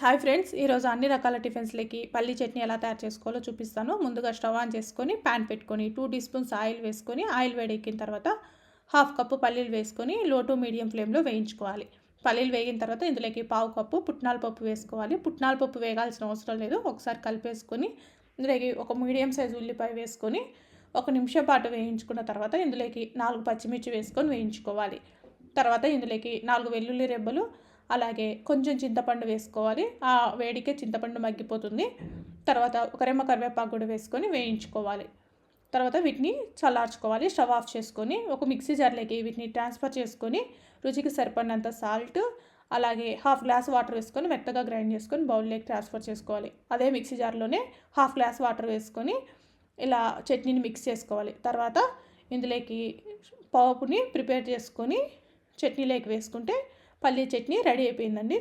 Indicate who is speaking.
Speaker 1: Hi friends ఈరోజు అన్ని రకాల టిఫిన్స్లకి పల్లి చట్నీ ఎలా తయారు చేసుకోవాలో చూపిస్తాను. ముందుగా స్టవ్ ఆన్ చేసుకొని ప్యాన్ పెట్టుకొని టూ టీ స్పూన్స్ ఆయిల్ వేసుకొని ఆయిల్ వేడెక్కిన తర్వాత హాఫ్ కప్పు పల్లీలు వేసుకొని లో టు మీడియం ఫ్లేమ్లో వేయించుకోవాలి. పల్లీలు వేగిన తర్వాత ఇందులోకి పావు కప్పు పుట్నాల పప్పు వేసుకోవాలి. పుట్నాల పప్పు వేగాల్సిన అవసరం లేదు. ఒకసారి కలిపేసుకొని ఇందులోకి ఒక మీడియం సైజ్ ఉల్లిపాయ వేసుకొని ఒక నిమిషం పాటు వేయించుకున్న తర్వాత ఇందులోకి నాలుగు పచ్చిమిర్చి వేసుకొని వేయించుకోవాలి. తర్వాత ఇందులోకి నాలుగు వెల్లుల్లి రెబ్బలు అలాగే కొంచెం చింతపండు వేసుకోవాలి. ఆ వేడికే చింతపండు మగ్గిపోతుంది. తర్వాత ఒక రెమ్మ కరివేపాకు కూడా వేసుకొని వేయించుకోవాలి. తర్వాత వీటిని చల్లార్చుకోవాలి. స్టవ్ ఆఫ్ చేసుకొని ఒక మిక్సీ జార్లోకి వీటిని ట్రాన్స్ఫర్ చేసుకొని రుచికి సరిపడినంత సాల్ట్ అలాగే హాఫ్ గ్లాస్ వాటర్ వేసుకొని మెత్తగా గ్రైండ్ చేసుకొని బౌల్లోకి ట్రాన్స్ఫర్ చేసుకోవాలి. అదే మిక్సీ జార్లోనే హాఫ్ గ్లాస్ వాటర్ వేసుకొని ఇలా చట్నీని మిక్స్ చేసుకోవాలి. తర్వాత ఇందులోకి పప్పుని ప్రిపేర్ చేసుకొని చట్నీలోకి వేసుకుంటే పల్లీ చట్నీ రెడీ అయిపోయిందండి.